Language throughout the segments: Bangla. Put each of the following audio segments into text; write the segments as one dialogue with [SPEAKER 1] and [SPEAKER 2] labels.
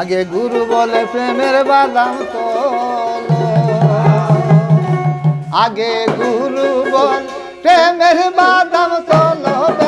[SPEAKER 1] আগে গুরু বলে প্রেমের বাদাম তোলো। আগে গুরু বল প্রেমের বাদাম তোলো।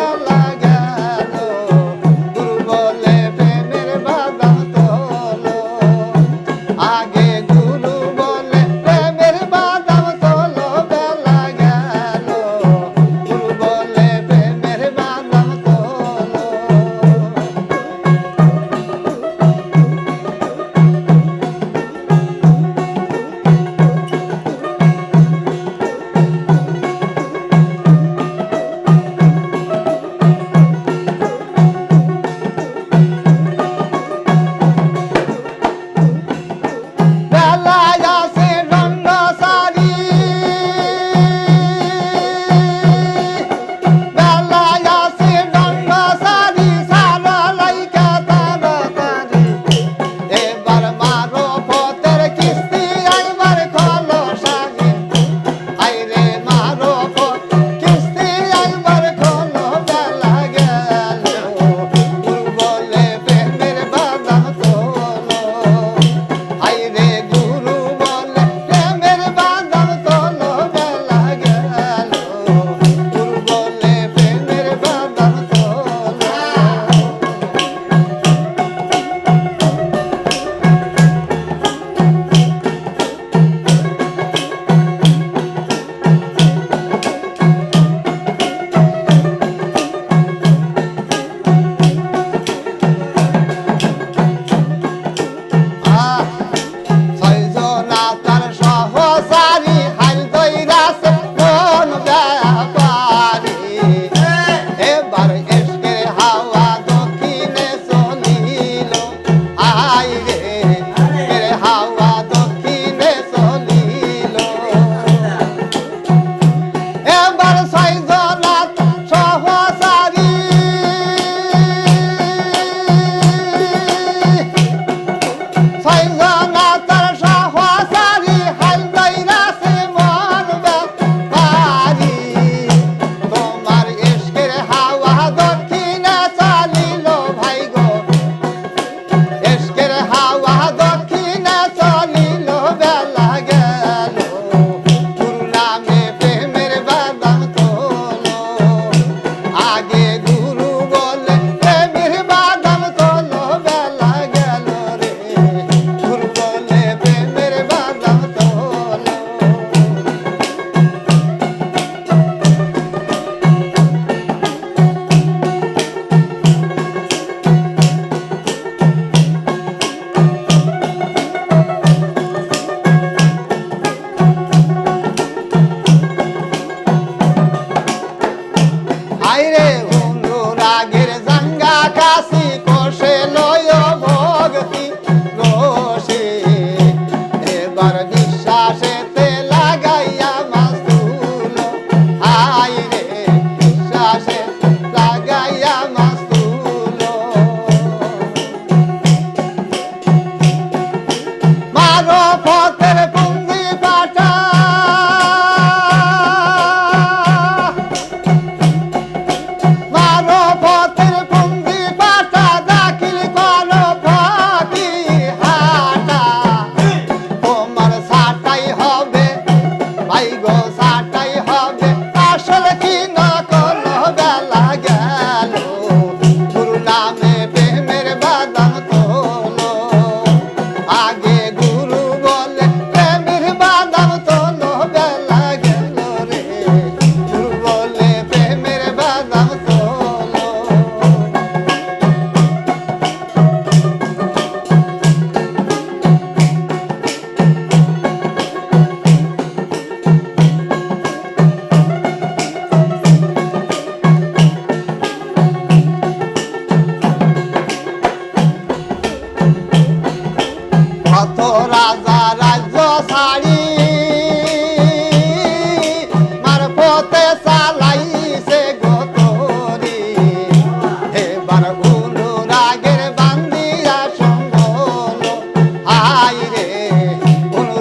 [SPEAKER 1] papa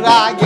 [SPEAKER 1] I get.